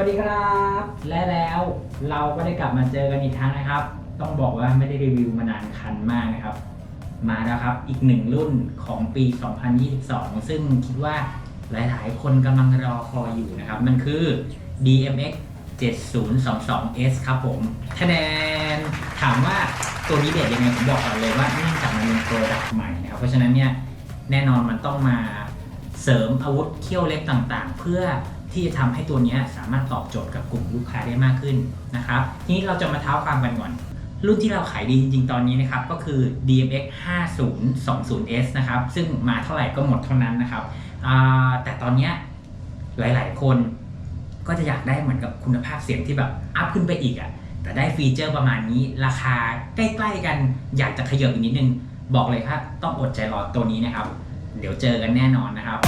วัสดีครับ และแล้วเราก็ได้กลับมาเจอกันอีกครั้งนะครับ ต้องบอกว่าไม่ได้รีวิวมานานคันมากนะครับ มาแล้วครับอีกหนึ่งรุ่นของปี 2022 ซึ่งคิดว่าหลายๆ คนกำลังรอคอยอยู่นะครับ มันคือ DMX 7022S ครับผมคะแนนถามว่าตัวนี้เด็ดยังไงผมบอกก่อนเลยว่าเนื่องจากมันเป็นโปรดักต์ใหม่นะครับ เพราะฉะนั้นเนี่ยแน่นอนมันต้องมาเสริมอาวุธเขี้ยวเล็บต่างๆ เพื่อ ที่จะทำให้ตัวนี้สามารถตอบโจทย์กับกลุ่มลูกค้าได้มากขึ้นนะครับ ทีนี้เราจะมาเท้าความกันก่อน รุ่นที่เราขายดีจริงๆ ตอนนี้นะครับ ก็คือ DMX 5020S นะครับ ซึ่งมาเท่าไหร่ก็หมดเท่านั้นนะครับ แต่ตอนนี้หลายๆ คนก็จะอยากได้เหมือนกับคุณภาพเสียงที่แบบอัพขึ้นไปอีกอะ่ะ แต่ได้ฟีเจอร์ประมาณนี้ ราคาใกล้ๆกัน อยากจะขยับอีกนิดนึง บอกเลยครับต้องอดใจรอตัวนี้นะครับ เดี๋ยวเจอกันแน่นอนนะครับ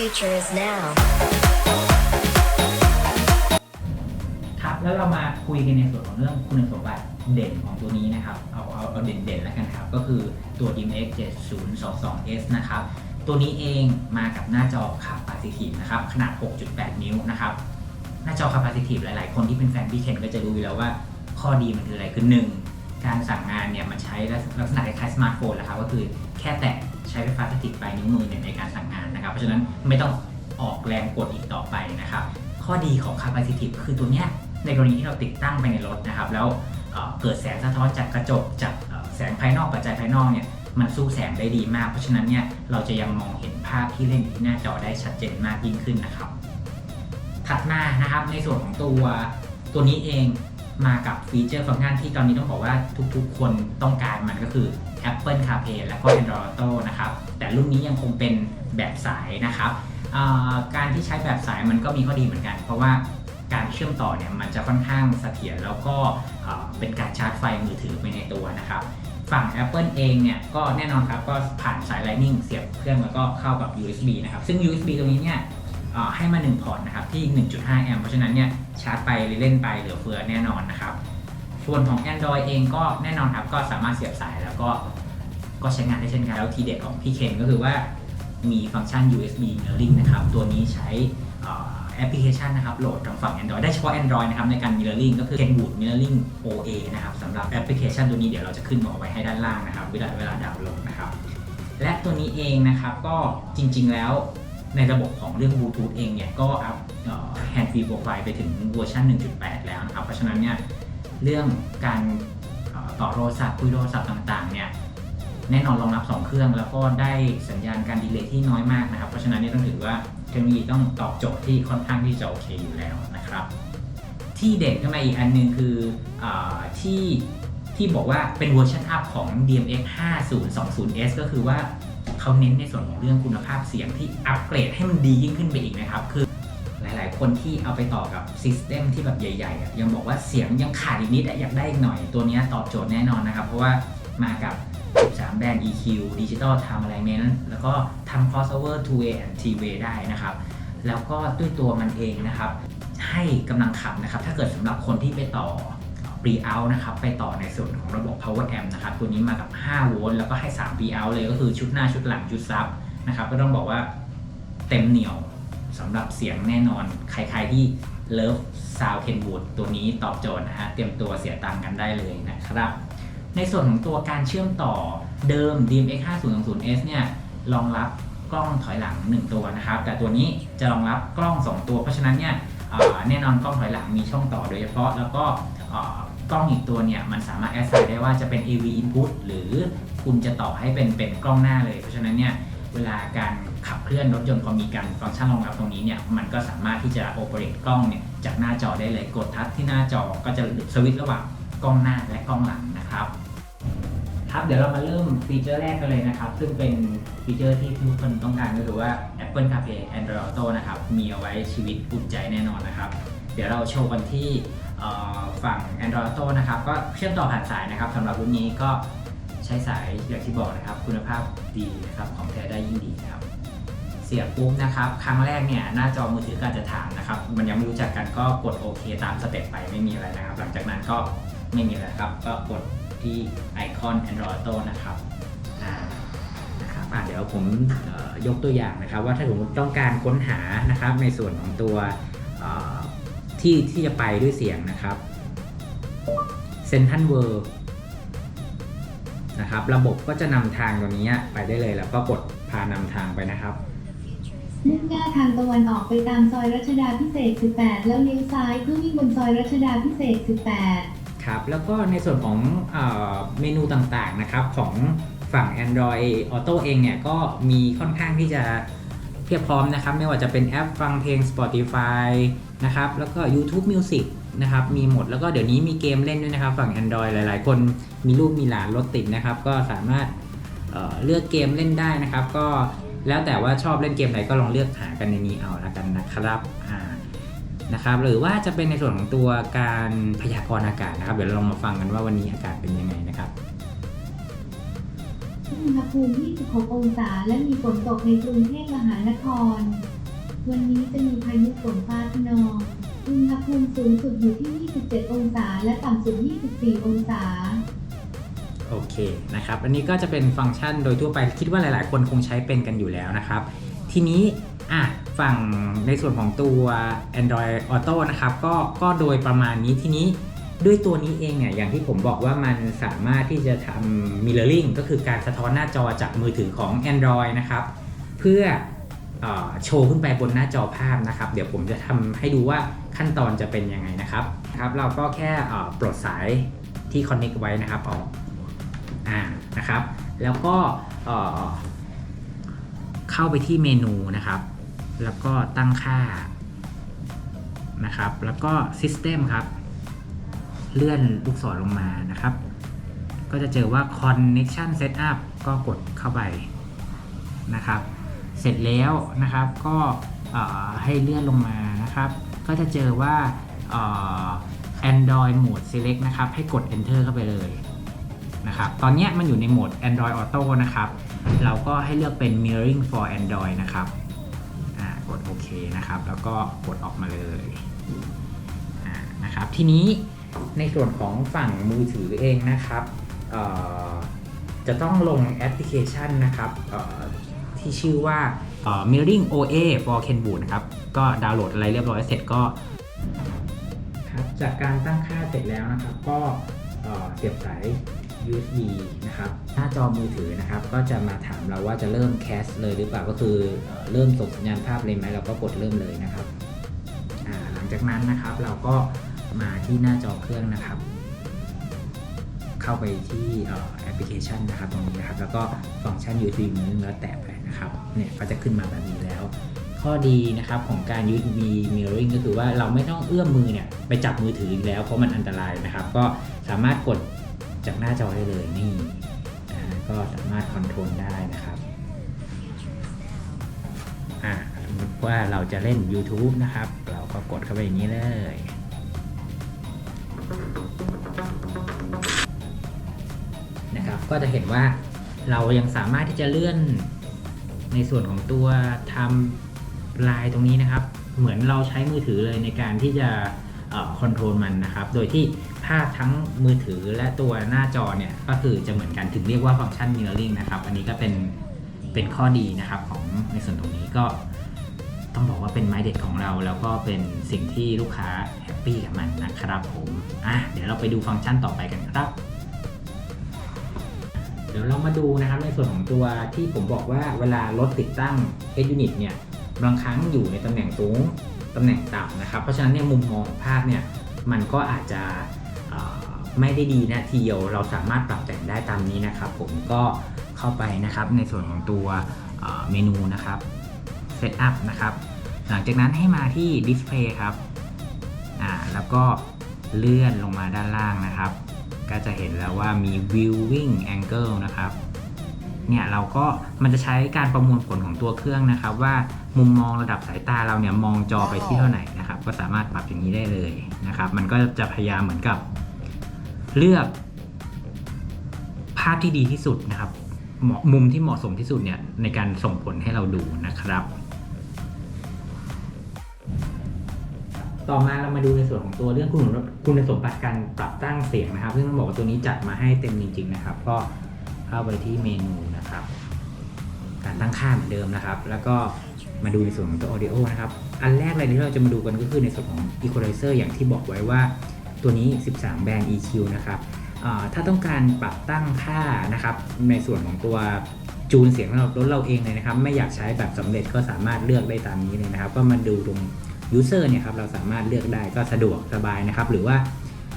future is now. ครับ แล้วเรามาคุยกันในส่วนของเรื่องคุณสมบัติเด่นของตัวนี้นะครับ เอาเอาเอาเด่นๆแล้วกันครับ ก็คือตัว DMX 7022S นะครับ ตัวนี้เองมากับหน้าจอ Capacitive นะครับขนาด 6.8 นิ้วนะครับหน้าจอ Capacitive หลาย ๆ คนที่เป็นแฟนพี่เคนก็จะรู้อยู่แล้วว่าข้อดีมันคืออะไรคือหนึ่งการสั่งงานเนี่ยมันใช้ลักษณะคล้ายสมาร์ทโฟนแหละครับก็คือแค่แตะใช้ไฟฟ้าสถิตปลายนิ้วมือเนี่ยในการสั่งงานนะครับ เพราะฉะนั้นไม่ต้องออกแรงกดอีกต่อไปนะครับ ข้อดีของ Capacitive คือตัวเนี้ยในกรณีที่เราติดตั้งไปในรถนะครับ แล้วเเกิดแสงสะท้อนจากกระจกจากแสงภายนอกปัจจัยภายนอกเนี่ย มันสู้แสงได้ดีมาก เพราะฉะนั้นเนี่ยเราจะยังมองเห็นภาพที่เล่นที่หน้าจอได้ชัดเจนมากยิ่งขึ้นนะครับ ถัดมานะครับในส่วนของตัวตัวนี้เองมากับฟีเจอร์ฟังก์ชันที่ตอนนี้ต้องบอกว่าทุกๆ คนต้องการมันก็คือ Apple CarPlay และก็ Android Auto นะครับ แต่รุ่นนี้ยังคงเป็นแบบสายนะครับการที่ใช้แบบสายมันก็มีข้อดีเหมือนกัน เพราะว่าการเชื่อมต่อเนี่ยมันจะค่อนข้างเสถียรแล้วก็เป็นการชาร์จไฟมือถือไปในตัวนะครับ ฝั่ง Apple เองเนี่ยก็แน่นอนครับก็ผ่านสาย Lightning เสียบเครื่องแล้วก็เข้ากับ USB นะครับ ซึ่ง USB ตรงนี้เนี่ยให้มา 1 พอร์ตนะครับที่ 1.5 แอมป์เพราะฉะนั้นเนี่ยชาร์จไปหรือเล่นไปเหลือเฟือแน่นอนนะครับ ส่วนของ Android เองก็แน่นอนครับก็สามารถเสียบสายแล้วก็ก็ใช้งานได้เช่นกันแล้วทีเด็ดของพี่เคนก็คือว่ามีฟังก์ชัน USB Mirroring นะครับตัวนี้ใช้ แอปพลิเคชันนะครับโหลดทางฝั่ง Android ได้เฉพาะ Android นะครับในการ Mirroring ก็คือ Kenwood Mirroring OA นะครับสำหรับแอปพลิเคชันตัวนี้เดี๋ยวเราจะขึ้นมาเอาไว้ให้ด้านล่างนะครับเวลาเวลาดาวน์โหลดนะครับและตัวนี้เองนะครับก็จริง ๆ แล้วในระบบของเรื่องบลูทูธเองเนี่ยก็อัพแฮนด์ฟรีโปรไฟล์ไปถึงเวอร์ชัน1.8 แล้วนะครับ เพราะฉะนั้นเนี่ยเรื่องการต่อโทรศัพท์คุยโทรศัพท์ต่างๆเนี่ยแน่นอนรองรับ 2 เครื่องแล้วก็ได้สัญญาณการดีเลย์ที่น้อยมากนะครับ เพราะฉะนั้นนี่ต้องถือว่า เทคโนโลยีต้องตอบโจทย์ที่ค่อนข้างที่จะโอเคอยู่แล้วนะครับ ที่เด่นขึ้นมาอีกอันหนึงคืออที่ที่บอกว่าเป็นเวอร์ชันอัพของ DMX 5020S ก็คือว่าเขาเน้นในส่วนของเรื่องคุณภาพเสียงที่อัปเกรดให้มันดียิ่งขึ้นไปอีกนะครับ คือหลายๆ คนที่เอาไปต่อกับซิสเต็มที่แบบใหญ่ๆ ยังบอกว่าเสียงยังขาดอีกนิดอะอยากได้อีกหน่อยตัวนี้ตอบโจทย์แน่นอนนะครับ เพราะว่า มากับ 3 แบรนด์ EQ Digital Time Alignment แล้วก็ทำ crossover two way and three way ได้นะครับ แล้วก็ด้วยตัวมันเองนะครับ ให้กำลังขับนะครับ ถ้าเกิดสำหรับคนที่ไปต่อ pre out นะครับ ไปต่อในส่วนของระบบ power amp นะครับ ตัวนี้มากับ 5 โวลต์แล้วก็ให้ 3 pre out เลยก็คือชุดหน้าชุดหลังชุดซับนะครับ ก็ต้องบอกว่าเต็มเหนียวสำหรับเสียงแน่นอน ใครๆที่เลิฟซาวเคนบูดตัวนี้ตอบโจทย์นะฮะ เตรียมตัวเสียตังค์กันได้เลยนะครับ ในส่วนของตัวการเชื่อมต่อเดิม DMX 5020S เนี่ยรองรับกล้องถอยหลัง 1 ตัวนะครับ แต่ตัวนี้จะรองรับกล้อง 2 ตัว เพราะฉะนั้นเนี่ยแน่นอนกล้องถอยหลังมีช่องต่อโดยเฉพาะ แล้วก็กล้องอีกตัวเนี่ยมันสามารถแอสไซน์ได้ว่าจะเป็น AV input หรือคุณจะต่อให้เป็นเป็นกล้องหน้าเลย เพราะฉะนั้นเนี่ยเวลาการขับเคลื่อนรถยนต์พอมีการฟังก์ชันรองรับตรงนี้เนี่ยมันก็สามารถที่จะโอเปเรตกล้องเนี่ยจากหน้าจอได้เลยกดทัชที่หน้าจอก็จะสวิตช์ระหว่าง กล้องหน้าและกล้องหลังนะครับ ครับเดี๋ยวเรามาเริ่มฟีเจอร์แรกกันเลยนะครับ ซึ่งเป็นฟีเจอร์ที่ทุกคนต้องการก็คือว่า Apple CarPlay Android Auto นะครับ มีเอาไว้ชีวิตอุ่นใจแน่นอนนะครับ เดี๋ยวเราโชว์กันที่ฝั่ง Android Auto นะครับ ก็เชื่อมต่อผ่านสายนะครับสำหรับรุ่นนี้ก็ใช้สายอย่างที่บอกนะครับ คุณภาพดีนะครับของแท้ได้ยิ่งดีนะครับ เสียบปุ๊บนะครับ ครั้งแรกเนี่ยหน้าจอมือถือก็อาจจะถามนะครับ มันยังไม่รู้จักกันก็กดโอเคตามสเต็ปไปไม่มีอะไรนะครับ หลังจากนั้นก็ ไม่มีอะไรครับ ก็กดที่ไอคอน Android Auto นะครับอ่านะครับอะเดี๋ยวผมยกตัวอย่างนะครับ ว่าถ้าสมมติต้องการค้นหานะครับในส่วนของตัวที่ที่จะไปด้วยเสียงนะครับเซนทันเวิร์นะครับระบบก็จะนำทางตัวนี้ไปได้เลยแล้วก็กดพานำทางไปนะครับมุ่งหน้าทางตะวันออกไปตามซอยรัชดาพิเศษ 18 แล้วเลี้ยวซ้ายเพื่อวิ่งบนซอยรัชดาพิเศษ 18 ครับแล้วก็ในส่วนของเอเมนูต่างๆนะครับของฝั่ง Android Auto เองเนี่ยก็มีค่อนข้างที่จะเพียบพร้อมนะครับ ไม่ว่าจะเป็นแอปฟังเพลง Spotify นะครับแล้วก็ YouTube Music นะครับมีหมดแล้วก็เดี๋ยวนี้มีเกมเล่นด้วยนะครับ ฝั่ง Android หลาย ๆ คนมีลูกมีหลานรถติดนะครับ ก็สามารถเเลือกเกมเล่นได้นะครับ ก็แล้วแต่ว่าชอบเล่นเกมไหนก็ลองเลือกหากันในนี้เอาละกันนะครับอ่า นะครับหรือว่าจะเป็นในส่วนของตัวการพยากรณ์อากาศนะครับ เดี๋ยวเราลองมาฟังกันว่าวันนี้อากาศเป็นยังไงนะครับอุณหภูมิ26องศาและมีฝนตกในกรุงเทพมหานคร วันนี้จะมีพายุฝนฟ้าขนองอุณหภูมิสูงสุดอยู่ที่ 27 องศา และต่ำสุด 24 องศา โอเคนะครับ อันนี้ก็จะเป็นฟังก์ชันโดยทั่วไปคิดว่าหลาย ๆ คนคงใช้เป็นกันอยู่แล้วนะครับ ทีนี้อะ ฝั่งในส่วนของตัว Android Auto นะครับก็ก็โดยประมาณนี้ทีนี้ด้วยตัวนี้เองเนี่ยอย่างที่ผมบอกว่ามันสามารถที่จะทำ mirroring ก็คือการสะท้อนหน้าจอจากมือถือของ Android นะครับ เพื่ออโชว์ขึ้นไปบนหน้าจอภาพนะครับ เดี๋ยวผมจะทำให้ดูว่าขั้นตอนจะเป็นยังไงนะครับครับเราก็แค่ปลดสายที่ connect ไว้นะครับออกอ่านะครับ แล้วก็เข้าไปที่เมนูนะครับ แล้วก็ตั้งค่านะครับ แล้วก็ System ครับ เลื่อนลูกศรลงมานะครับ ก็จะเจอว่า Connection Setup ก็กดเข้าไปนะครับ เสร็จแล้วนะครับก็ให้เลื่อนลงมานะครับ ก็จะเจอว่าเอ่อ Android Mode Select นะครับ ให้กด Enter เข้าไปเลยนะครับ ตอนนี้มันอยู่ในโหมด Android Auto นะครับ เราก็ให้เลือกเป็น Mirroring for Android นะครับ กดโอเคนะครับ แล้วก็กดออกมาเลยนะครับ ทีนี้ในส่วนของฝั่งมือถือเองนะครับจะต้องลงแอปพลิเคชันนะครับที่ชื่อว่า Mirroring OA for Kenwood นะครับ ก็ดาวน์โหลดอะไรเรียบร้อยเสร็จก็ครับจากการตั้งค่าเสร็จแล้วนะครับ ก็เสียบสาย USB นะครับหน้าจอมือถือนะครับก็จะมาถามเราว่าจะเริ่มแคสเลยหรือเปล่าก็คือเริ่มส่งสัญญาณภาพเลยไหมเราก็กดเริ่มเลยนะครับหลังจากนั้นนะครับเราก็มาที่หน้าจอเครื่องนะครับ เข้าไปที่แอปพลิเคชันนะครับตรงนี้นะครับ แล้วก็ฟังก์ชัน USB มือแล้วแตะไปนะครับเนี่ยก็จะขึ้นมาแบบนี้แล้ว ข้อดีนะครับของการ USB mirroring ก็คือว่าเราไม่ต้องเอื้อมมือเนี่ยไปจับมือถืออีกแล้วเพราะมันอันตรายนะครับ ก็สามารถกด จากหน้าจอได้เลยนี่ก็สามารถคอนโทรลได้นะครับอ่าสมมติว่าเราจะเล่น YouTube นะครับ เราก็กดเข้าไปอย่างนี้เลยนะครับ ก็จะเห็นว่าเรายังสามารถที่จะเลื่อนในส่วนของตัวทำลายตรงนี้นะครับ เหมือนเราใช้มือถือเลยในการที่จะคอนโทรลมันนะครับ โดยที่าพทั้งมือถือและตัวหน้าจอเนี่ยก็คือจะเหมือนกันถึงเรียกว่าฟังก์ชัน mirroring นะครับอันนี้ก็เป็นเป็นข้อดีนะครับของในส่วนตรงนี้ก็ต้องบอกว่าเป็นไม้เด็ดของเรา แล้วก็เป็นสิ่งที่ลูกค้าแฮปปี้กับมันนะครับผมอะเดี๋ยวเราไปดูฟังก์ชันต่อไปกันครับ เดี๋ยวเรามาดูนะครับในส่วนของตัวที่ผมบอกว่าเวลารถติดตั้ง Head Unit เนี่ยบางครั้งอยู่ในตำแหน่งสูงตำแหน่งต่ำนะครับ เพราะฉะนั้นเนี่ยมุมมองภาพเนี่ยมันก็อาจจะ ไม่ได้ดีนะทีเดียวเราสามารถปรับแต่งได้ตามนี้นะครับ ผมก็เข้าไปนะครับในส่วนของตัวเมนูนะครับ Setup นะครับ หลังจากนั้นให้มาที่ Display ครับอ่าแล้วก็เลื่อนลงมาด้านล่างนะครับ ก็จะเห็นแล้วว่ามี viewing angle นะครับเนี่ยเราก็มันจะใช้การประมวลผลของตัวเครื่องนะครับ ว่ามุมมองระดับสายตาเราเนี่ยมองจอไปที่เท่าไหร่นะครับ ก็สามารถปรับอย่างนี้ได้เลยนะครับ มันก็จะพยายามเหมือนกับ เลือกภาพที่ดีที่สุดนะครับมุมที่เหมาะสมที่สุดเนี่ยในการส่งผลให้เราดูนะครับ ต่อมาเรามาดูในส่วนของตัวเรื่องคุณคุณสมบัติการปรับตั้งเสียงนะครับ ซึ่งต้องบอกว่าตัวนี้จัดมาให้เต็มจริง ๆ นะครับ ก็เข้าไปที่เมนูนะครับ การตั้งค่าเหมือนเดิมนะครับ แล้วก็มาดูในส่วนของตัว audio นะครับ อันแรกเลยที่เราจะมาดูกันก็คือในส่วนของอีโคไลเซอร์อย่างที่บอกไว้ว่า ตัวนี้ 13 แบรนด์ EQ นะครับถ้าต้องการปรับตั้งค่านะครับในส่วนของตัวจูนเสียงของเรารถเราเองเลยนะครับ ไม่อยากใช้แบบสำเร็จก็สามารถเลือกได้ตามนี้เลยนะครับ ก็มาดูตรง user เนี่ยครับเราสามารถเลือกได้ก็สะดวกสบายนะครับ หรือว่า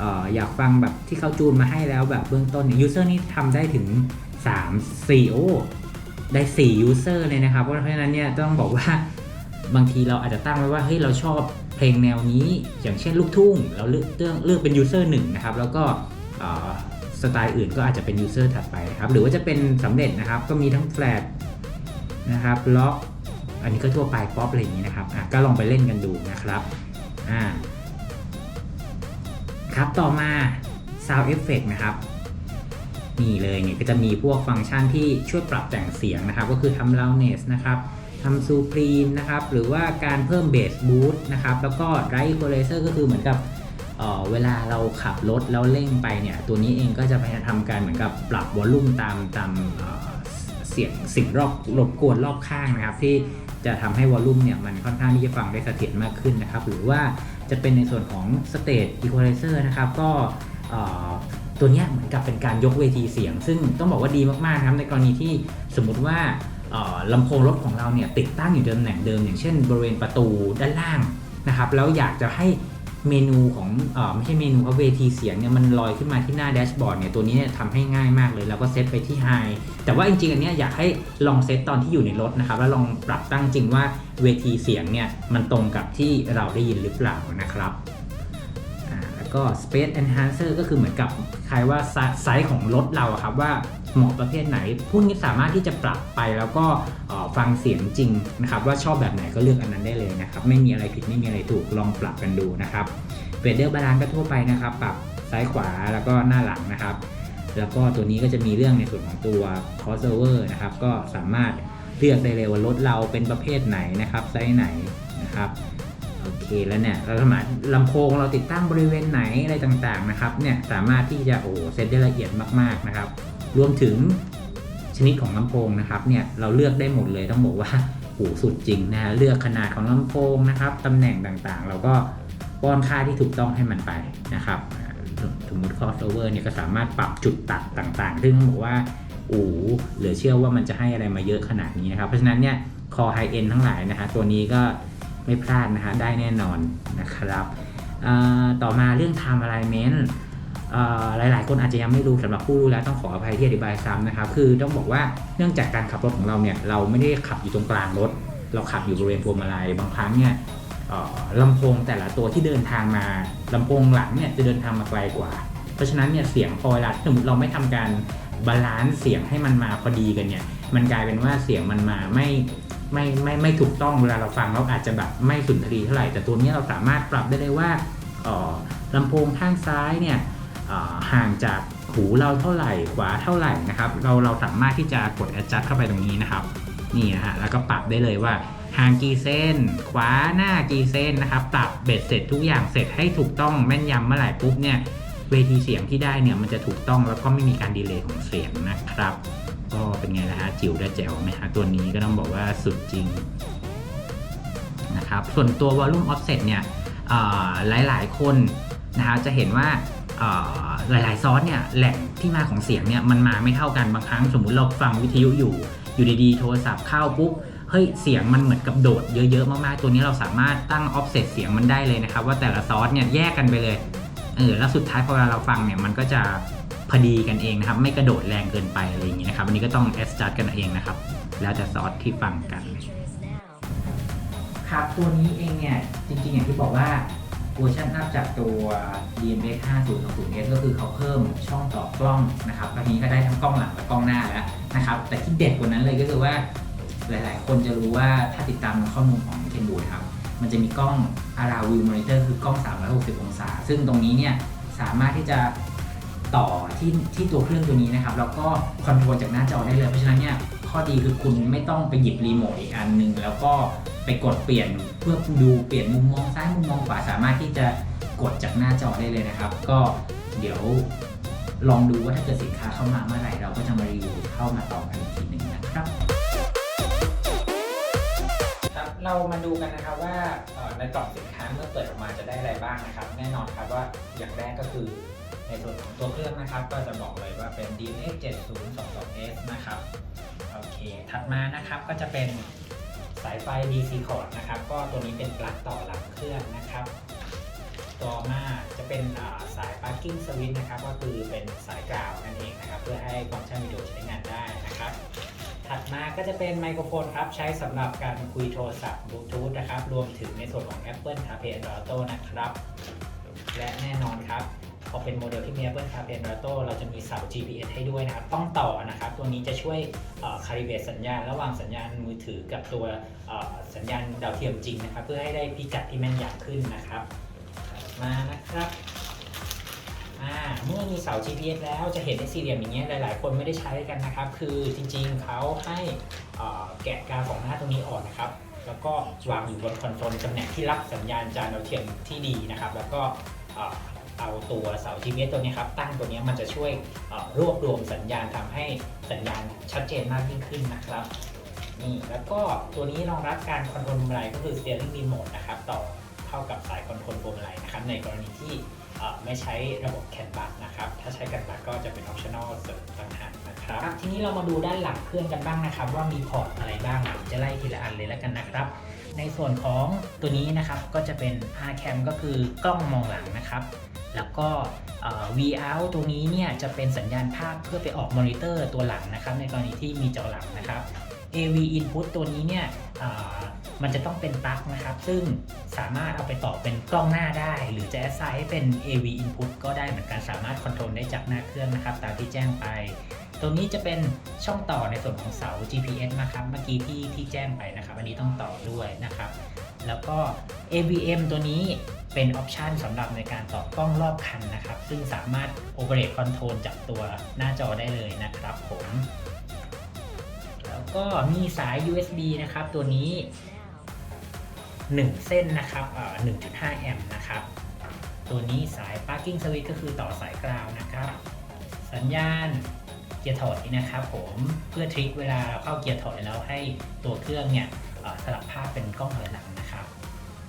อออยากฟังแบบที่เขาจูนมาให้แล้วแบบเบื้องต้นเนี่ย user นี่ทำได้ถึง 3 4โอ้ได้ 4 user เลยนะครับ เพราะฉะนั้นเนี่ยต้องบอกว่าบางทีเราอาจจะตั้งไว้ว่าเฮ้ยเราชอบ งแนวนี้อย่างเช่นลูกทุ่งเราเลือกเลือกเลือกเป็น user หนึ่งนะครับแล้วก็สไตล์อื่นก็อาจจะเป็น user ถัดไปนะครับหรือว่าจะเป็นสำเร็จนะครับก็มีทั้ง flat นะครับล็อกอันนี้ก็ทั่วไปป๊อปอะไรอย่างนี้นะครับอะก็ลองไปเล่นกันดูนะครับอ่าครับต่อมา sound effect นะครับนี่เลยเนี่ยก็จะมีพวกฟังก์ชันที่ช่วยปรับแต่งเสียงนะครับ ก็คือทำ loudness นะครับ ทำ supreme นะครับ หรือว่าการเพิ่ม bass boost นะครับ แล้วก็ right equalizer ก็คือเหมือนกับเออเวลาเราขับรถแล้วเร่งไปเนี่ย ตัวนี้เองก็จะพยายามทำการเหมือนกับปรับวอลลุ่มตามตามเออเสียงสิ่งรอบรบกวนรอบข้างนะครับ ที่จะทำให้วอลลุ่มเนี่ยมันค่อนข้างที่จะฟังได้เสถียรมากขึ้นนะครับ หรือว่าจะเป็นในส่วนของ stage equalizer นะครับ ก็เอ่อตัวนี้เหมือนกับเป็นการยกเวทีเสียง ซึ่งต้องบอกว่าดีมากๆนะครับในกรณีที่สมมุติว่า ลำโพงรถของเราเนี่ยติดตั้งอยู่ตำแหน่งเดิม อย่างเช่น บริเวณประตูด้านล่างนะครับแล้วอยากจะให้เมนูของอไม่ใช่เมนูครับเวทีเสียงเนี่ยมันลอยขึ้นมาที่หน้าแดชบอร์ดเนี่ยตัวนี้ทำให้ง่ายมากเลยแล้วก็เซตไปที่ไฮแต่ว่าจริงๆอันนี้อยากให้ลองเซตตอนที่อยู่ในรถนะครับ แล้วลองปรับตั้งจริงว่าเวทีเสียงเนี่ยมันตรงกับที่เราได้ยินหรือเปล่านะครับแล้วก็ Space Enhancer ก็คือเหมือนกับคล้ายว่าไซส์ของรถเราครับว่า เหมาะประเภทไหนพวกนี้สามารถที่จะปรับไปแล้วก็ฟังเสียงจริงนะครับว่าชอบแบบไหนก็เลือกอันนั้นได้เลยนะครับ ไม่มีอะไรผิดไม่มีอะไรถูกลองปรับกันดูนะครับเฟเดอร์บาลานก็ทั่วไปนะครับ ปรับซ้ายขวาแล้วก็หน้าหลังนะครับ แล้วก็ตัวนี้ก็จะมีเรื่องในส่วนของตัว crossover นะครับ ก็สามารถเลือกได้เลยว่ารถเราเป็นประเภทไหนนะครับไซส์ไหนนะครับโอเคแล้วเนี่ยเราสามารถลำโพงเราติดตั้งบริเวณไหนอะไรต่างๆนะครับเนี่ยสามารถที่จะโอ้เซตได้ละเอียดมากๆนะครับ รวมถึงชนิดของลำโพงนะครับเนี่ยเราเลือกได้หมดเลยต้องบอกว่าโอ้สุดจริงนะฮะเลือกขนาดของลำโพงนะครับตำแหน่งต่างๆ เราก็ป้อนค่าที่ถูกต้องให้มันไปนะครับสมมติ crossover เนี่ยก็สามารถปรับจุดตัดต่างๆ ซึ่งต้องบอกว่าโอ้เหลือเชื่อว่ามันจะให้อะไรมาเยอะขนาดนี้นะครับ เพราะฉะนั้นเนี่ยคอ high end ทั้งหลายนะฮะตัวนี้ก็ไม่พลาดนะฮะได้แน่นอนนะครับต่อมาเรื่อง time alignment หลาย ๆ คนอาจจะยังไม่รู้สำหรับผู้รู้แล้วต้องขออภัยที่อธิบายซ้ำนะครับ คือต้องบอกว่าเนื่องจากการขับรถของเราเนี่ยเราไม่ได้ขับอยู่ตรงกลางรถ เราขับอยู่บริเวณพวงมาลัยบางครั้งเนี่ยลำโพงแต่ละตัวที่เดินทางมาลำโพงหลังเนี่ยจะเดินทางมาไกลกว่า เพราะฉะนั้นเนี่ยเสียงพอเวลาสมมติเราไม่ทำการบาลานซ์เสียงให้มันมาพอดีกันเนี่ย มันกลายเป็นว่าเสียงมันมาไม่ไม่ไม่ไม่ถูกต้องเวลาเราฟังเราอาจจะแบบไม่สุนทรีเท่าไหร่แต่ตัวนี้เราสามารถปรับได้เลยว่าลำโพงข้างซ้ายเนี่ย ห่างจากหูเราเท่าไหร่ขวาเท่าไหร่นะครับ เราเราสามารถที่จะกด adjust เข้าไปตรงนี้นะครับ นี่นะฮะแล้วก็ปรับได้เลยว่าห่างกี่เส้น ขวาหน้ากี่เส้นนะครับ ปรับเบ็ดเสร็จทุกอย่างเสร็จให้ถูกต้องแม่นยำเมื่อไหร่ปุ๊บเนี่ยเวทีเสียงที่ได้เนี่ยมันจะถูกต้องแล้วก็ไม่มีการดีเลย์ของเสียงนะครับ ก็เป็นไงล่ะฮะจิ๋วได้แจ๋วไหมฮะตัวนี้ก็ต้องบอกว่าสุดจริงนะครับส่วนตัว volume offset เนี่ยเอ่อหลายคนนะฮะจะเห็นว่า หลาย ๆ ซอสเนี่ยแหล่งที่มาของเสียงเนี่ยมันมาไม่เท่ากันบางครั้งสมมุติเราฟังวิทยุอยู่อยู่ดีๆ โทรศัพท์เข้าปุ๊บเฮ้ยเสียงมันเหมือนกับโดดเยอะๆ มากๆ ตัวนี้เราสามารถตั้ง offset เสียงมันได้เลยนะครับ ว่าแต่ละซอสเนี่ยแยกกันไปเลยเออแล้วสุดท้ายพอเวลาเราฟังเนี่ยมันก็จะพอดีกันเองนะครับ ไม่กระโดดแรงเกินไปอะไรอย่างนี้นะครับอันนี้ก็ต้อง adjust กันเองนะครับ แล้วแต่ซอสที่ฟังกัน ครับตัวนี้เองเนี่ยจริงๆอย่างที่บอกว่า เวอร์ชันอัพจากตัว DMX 5020S ก็คือเขาเพิ่มช่องต่อกล้องนะครับตอนนี้ก็ได้ทั้งกล้องหลังและกล้องหน้าแล้วนะครับ แต่ที่เด็ดกว่านั้นเลยก็คือว่า หลายๆ คนจะรู้ว่าถ้าติดตามข้อมูลของเคนบูนะครับ มันจะมีกล้อง Around View Monitor คือกล้อง 360 องศา ซึ่งตรงนี้เนี่ยสามารถที่จะต่อที่ที่ตัวเครื่องตัวนี้นะครับ แล้วก็คอนโทรลจากหน้าจอได้เลย เพราะฉะนั้นเนี่ยข้อดีคือคุณไม่ต้องไปหยิบรีโมทอีกอันหนึ่งแล้วก็ ไปกดเปลี่ยนเพื่อดูเปลี่ยนมุมมองซ้ายมุมมองขวาสามารถที่จะกดจากหน้าจอได้เลยนะครับ ก็เดี๋ยวลองดูว่าถ้าเกิดสินค้าเข้ามาเมื่อไหร่เราก็จะมารีวิวเข้ามาต่อกันอีกทีหนึ่งนะครับครับเรามาดูกันนะครับว่าเอ่อในกล่องสินค้าเมื่อเปิดออกมาจะได้อะไรบ้างนะครับ แน่นอนครับว่าอย่างแรกก็คือในส่วนของตัวเครื่องนะครับ ก็จะบอกเลยว่าเป็น DMX 7022S นะครับโอเคถัดมานะครับก็จะเป็น สายไฟ DC cord นะครับ ก็ตัวนี้เป็นปลั๊กต่อหลังเครื่องนะครับ ต่อมาจะเป็นสาย parking switch นะครับ ก็คือเป็นสายกราวนั่นเองนะครับ เพื่อให้ฟังก์ชันวิดีโอใช้งานได้นะครับ ถัดมาก็จะเป็นไมโครโฟนครับ ใช้สำหรับการคุยโทรศัพท์บลูทูธนะครับ รวมถึงในส่วนของ Apple CarPlay Android Auto นะครับ และแน่นอนครับ พอเป็นโมเดลที่มี Apple CarPlay Android Auto เราจะมีเสา GPS ให้ด้วยนะครับ ต้องต่อนะครับ ตัวนี้จะช่วยคาลิเบตสัญญาณ ระหว่างสัญญาณมือถือกับตัวสัญญาณดาวเทียมจริงนะครับ เพื่อให้ได้พิกัดที่แม่นยำขึ้นนะครับ มานะครับเมื่อมีเสา GPS แล้วจะเห็นในสี่เหลี่ยมอย่างเงี้ยหลายๆ คนไม่ได้ใช้กันนะครับ คือจริงๆเขาให้แกะกาของหน้าตรงนี้ออกนะครับ แล้วก็วางอยู่บนคอนโซลตำแหน่งที่รับสัญญาณจานดาวเทียมที่ดีนะครับ แล้วก็ เอาตัวเสา GPS ตัวนี้ครับตั้งตัวนี้มันจะช่วยรวบรวมสัญญาณทำให้สัญญาณชัดเจนมากยิ่งขึ้นนะครับนี่แล้วก็ตัวนี้รองรับการคอนโทรลพวงมาลัยก็คือ steering remote นะครับต่อเข้ากับสายคอนโทรลพวงมาลัยนะครับในกรณีที่ไม่ใช้ระบบแคนบัสนะครับ ถ้าใช้แคนบัสก็จะเป็นออปชั่นอลเสริมต่างหากนะครับ ทีนี้เรามาดูด้านหลังเครื่องกันบ้างนะครับ ว่ามีพอร์ตอะไรบ้างผมจะไล่ทีละอันเลยแล้วกันนะครับ ในส่วนของตัวนี้นะครับก็จะเป็น R cam ก็คือกล้องมองหลังนะครับ แล้วก็ V out ตรงนี้เนี่ยจะเป็นสัญญาณภาพเพื่อไปออกมอนิเตอร์ตัวหลังนะครับในกรณีที่มีจอหลังนะครับ AV input ตัวนี้เนี่ยมันจะต้องเป็นปลั๊กนะครับ ซึ่งสามารถเอาไปต่อเป็นกล้องหน้าได้ หรือจะ assign ให้เป็น AV input ก็ได้เหมือนกันสามารถคอนโทรลได้จากหน้าเครื่องนะครับตามที่แจ้งไป ตัวนี้จะเป็นช่องต่อในส่วนของเสา GPS นะครับเมื่อกี้ที่ที่แจ้งไปนะครับ อันนี้ต้องต่อด้วยนะครับ แล้วก็ AVM ตัวนี้ เป็นออปชันสำหรับในการต่อกล้องรอบคันนะครับ ซึ่งสามารถ Operate Control จากตัวหน้าจอได้เลยนะครับผม แล้วก็มีสาย USB นะครับตัวนี้ 1 เส้นนะครับเอ่อ1.5 แอมป์นะครับ ตัวนี้สาย Parking Switch ก็คือต่อสายกราวนะครับ สัญญาณเกียร์ถอยนะครับผมเพื่อทริคเวลาเราเข้าเกียร์ถอยแล้วให้ตัวเครื่องเนี่ยสลับภาพเป็นกล้องถอยหลังนะ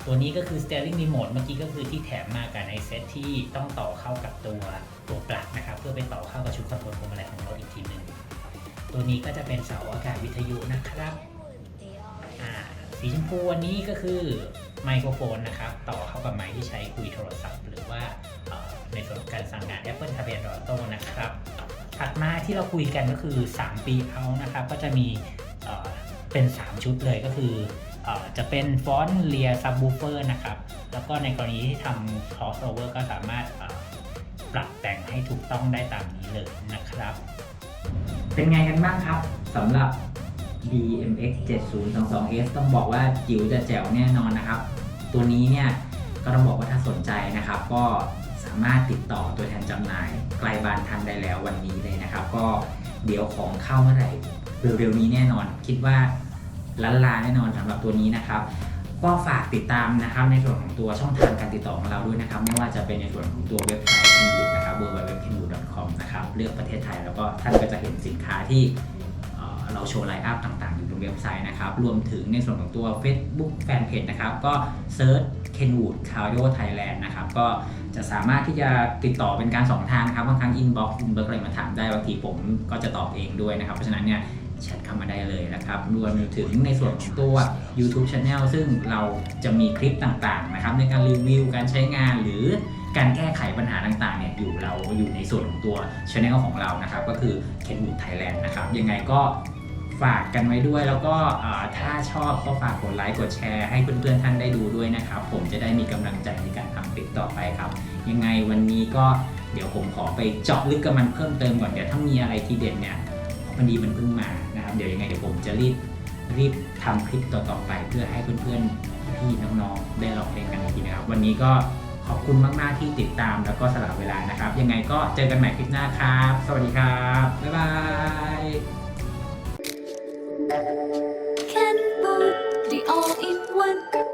ตัวนี้ก็คือ steering remote เมื่อกี้ก็คือที่แถมมากับในเซตที่ต้องต่อเข้ากับตัวตัวปลั๊กนะครับ เพื่อไปต่อเข้ากับชุดคอนโทรลพวงมาลัยของราอีกทีหนึ่งตัวนี้ก็จะเป็นเสาอากาศวิทยุนะครับสีชมพูอันนี้ก็คือไมโครโฟนนะครับ ต่อเข้ากับไมค์ที่ใช้คุยโทรศัพท์ หรือว่าในส่วนการสั่งงาน Apple CarPlay Auto นะครับ ถัดมาที่เราคุยกันก็คือ 3 ปีเอานะครับ ก็จะมีเป็น 3 ชุดเลยก็คือ จะเป็นฟอนต์เลียซับ w ูเฟอร์นะครับ แล้วก็ในกรณีที่ทำ crossover ก็สามารถปรับแต่งให้ถูกต้องได้ตามนี้เลยนะครับ เป็นไงกันบ้างครับสำหรับ BMX 7022S ต้องบอกว่าจิ๋วจะแจ๋วแน่นอนนะครับ ตัวนี้เนี่ยก็ต้องบอกว่าถ้าสนใจนะครับ ก็สามารถติดต่อตัวแทนจำหน่ายไกลบ้านทันได้แล้ววันนี้เลยนะครับ ก็เดี๋ยวของเข้าเมื่อไหร่เร็วๆนี้แน่นอน คิดว่า ล้านลาแน่นอนสำหรับตัวนี้นะครับก็ฝากติดตามนะครับในส่วนของตัวช่องทางการติดต่อของเราด้วยนะครับ ไม่ว่าจะเป็นในส่วนของตัวเว็บไซต์ k e n w o o d นะครับ www.kenwood.com นะครับเลือกประเทศไทยแล้วก็ท่านก็จะเห็นสินค้าที่เราโชว์ไลน์อัพต่างๆ อยู่บนเว็บไซต์นะครับ รวมถึงในส่วนของตัว Facebook Fanpage นะครับ ก็เซิร์ช Kenwood Cardio Thailand นะครับ ก็จะสามารถที่จะติดต่อเป็นการสองทางครับ บางครั้ง inbox inbox อะไรมาถามได้ บางทีผมก็จะตอบเองด้วยนะครับ เพราะฉะนั้นเนี่ย แชทเข้ามาได้เลยนะครับ รวมถึงในส่วนของตัว YouTube Channel ซึ่งเราจะมีคลิปต่างๆนะครับในการรีวิวการใช้งานหรือการแก้ไขปัญหาต่างๆเนี่ยอยู่เราอยู่ในส่วนของตัว Channel ของเรานะครับ ก็คือ Kenwood Thailand นะครับ ยังไงก็ฝากกันไว้ด้วยแล้วก็ถ้าชอบก็ฝากกดไลค์กดแชร์ให้เพื่อนๆท่านได้ดูด้วยนะครับ ผมจะได้มีกำลังใจในการทำคลิปต่อไปครับ ยังไงวันนี้ก็เดี๋ยวผมขอไปเจาะลึกกับมันเพิ่มเติมก่อนเดี๋ยวถ้ามีอะไรทีเด็ดเนี่ยพอดีมันเพิ่งมา เดี๋ยวยังไงเดี๋ยวผมจะรีบรีบทำคลิปต่อๆไป เพื่อให้เพื่อนๆพี่ๆน้องๆได้ลองเล่นกันอีกทีนะครับ วันนี้ก็ขอบคุณมากๆที่ติดตามแล้วก็สละเวลานะครับ ยังไงก็เจอกันใหม่คลิปหน้าครับ สวัสดีครับ บ๊ายบายแค่ the all-in what